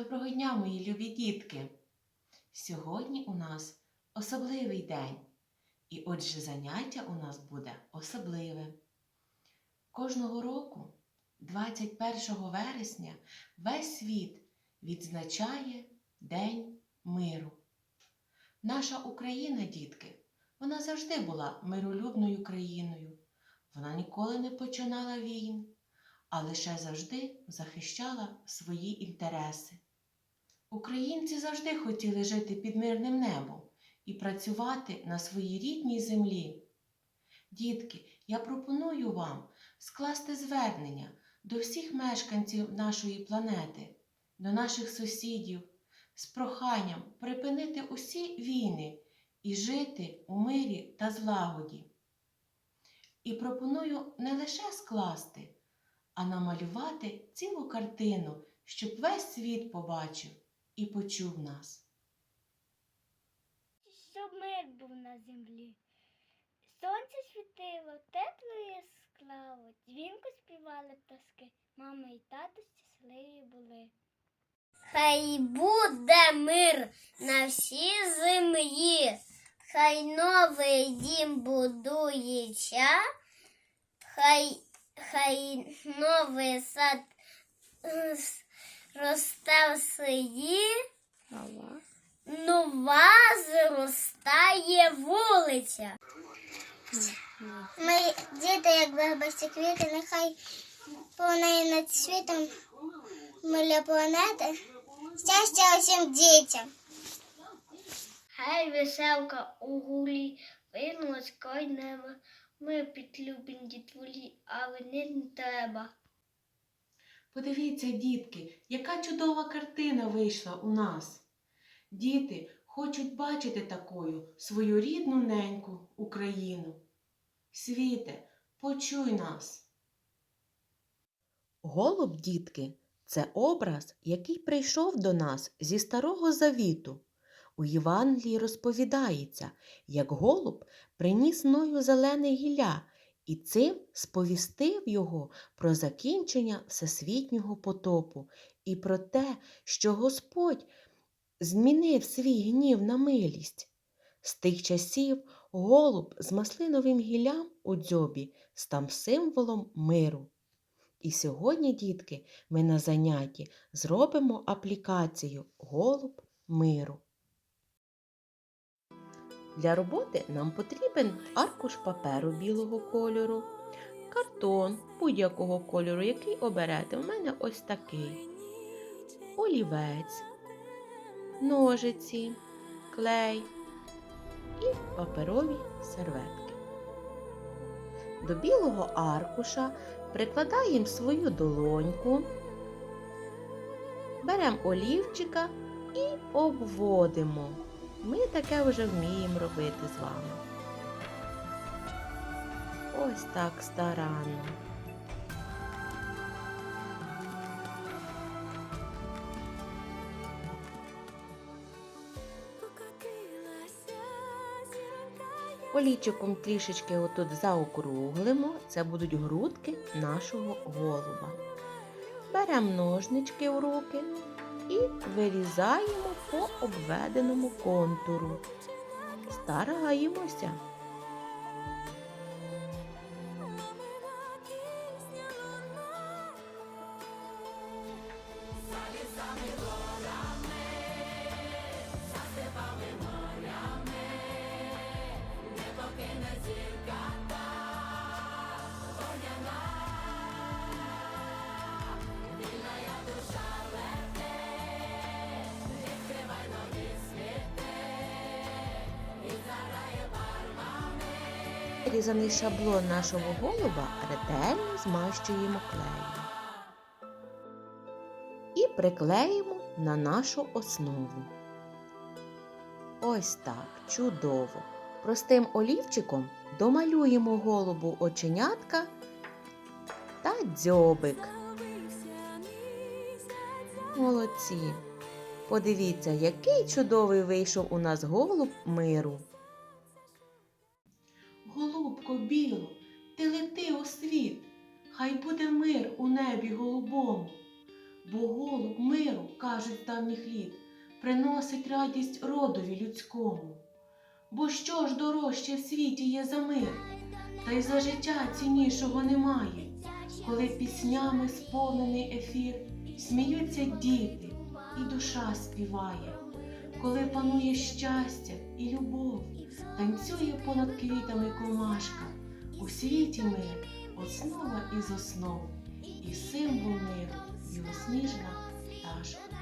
Доброго дня, мої любі дітки! Сьогодні у нас особливий день, і отже заняття у нас буде особливе. Кожного року, 21 вересня, весь світ відзначає День миру. Наша Україна, дітки, вона завжди була миролюбною країною. Вона ніколи не починала війн, а лише завжди захищала свої інтереси. Українці завжди хотіли жити під мирним небом і працювати на своїй рідній землі. Дітки, я пропоную вам скласти звернення до всіх мешканців нашої планети, до наших сусідів з проханням припинити усі війни і жити у мирі та злагоді. І пропоную не лише скласти, а намалювати цілу картину, щоб весь світ побачив і почув нас. щоб мир був на землі. Сонце світило, тепло яскраво, дзвінко співали пташки, мама і тато щасливі були. Хай буде мир на всій землі, хай новий дім будується, хай, хай новий сад е, росте в селі. Нова зростає вулиця. Ми діти, як вибачте квіти, нехай повнеє над світом миля планети. Щастя усім дітям. Хай веселка у гулі, винулась край неба. Ми підлюбені дітволі, але не треба. Подивіться, дітки, яка чудова картина вийшла у нас. Діти хочуть бачити такою свою рідну неньку Україну. Світе, почуй нас. Голуб, дітки, це образ, який прийшов до нас зі старого завіту. У Євангелії розповідається, як голуб приніс ною зелене гілля і цим сповістив його про закінчення всесвітнього потопу і про те, що Господь змінив свій гнів на милість. З тих часів голуб з маслиновим гіллям у дзьобі став символом миру. І сьогодні, дітки, ми на занятті зробимо аплікацію Голуб миру. Для роботи нам потрібен аркуш паперу білого кольору, картон будь-якого кольору, який оберете. У мене ось такий. Олівець, ножиці, клей і паперові серветки. До білого аркуша прикладаємо свою долоньку, беремо олівчика і обводимо. Ми таке вже вміємо робити з вами. Ось так старанно. Олічиком трішечки отут заокруглимо, це будуть грудки нашого голуба. Беремо ножнички в руки і вирізаємо по обведеному контуру. Стараємося. Різаний шаблон нашого голуба ретельно змащуємо клеєм і приклеїмо на нашу основу. Ось так, чудово. Простим олівчиком домалюємо голубу оченятка та дзьобик. Молодці! Подивіться, який чудовий вийшов у нас голуб миру. Хай буде мир у небі голубому. бо голуб миру, кажуть давніх літ, приносить радість родові людському. Бо що ж дорожче в світі є за мир, та й за життя ціннішого немає, коли піснями сповнений ефір, сміються діти, і душа співає, коли панує щастя і любов, танцює понад квітами комашка, у світі мир основа із основ, і символ миру білосніжна пташка.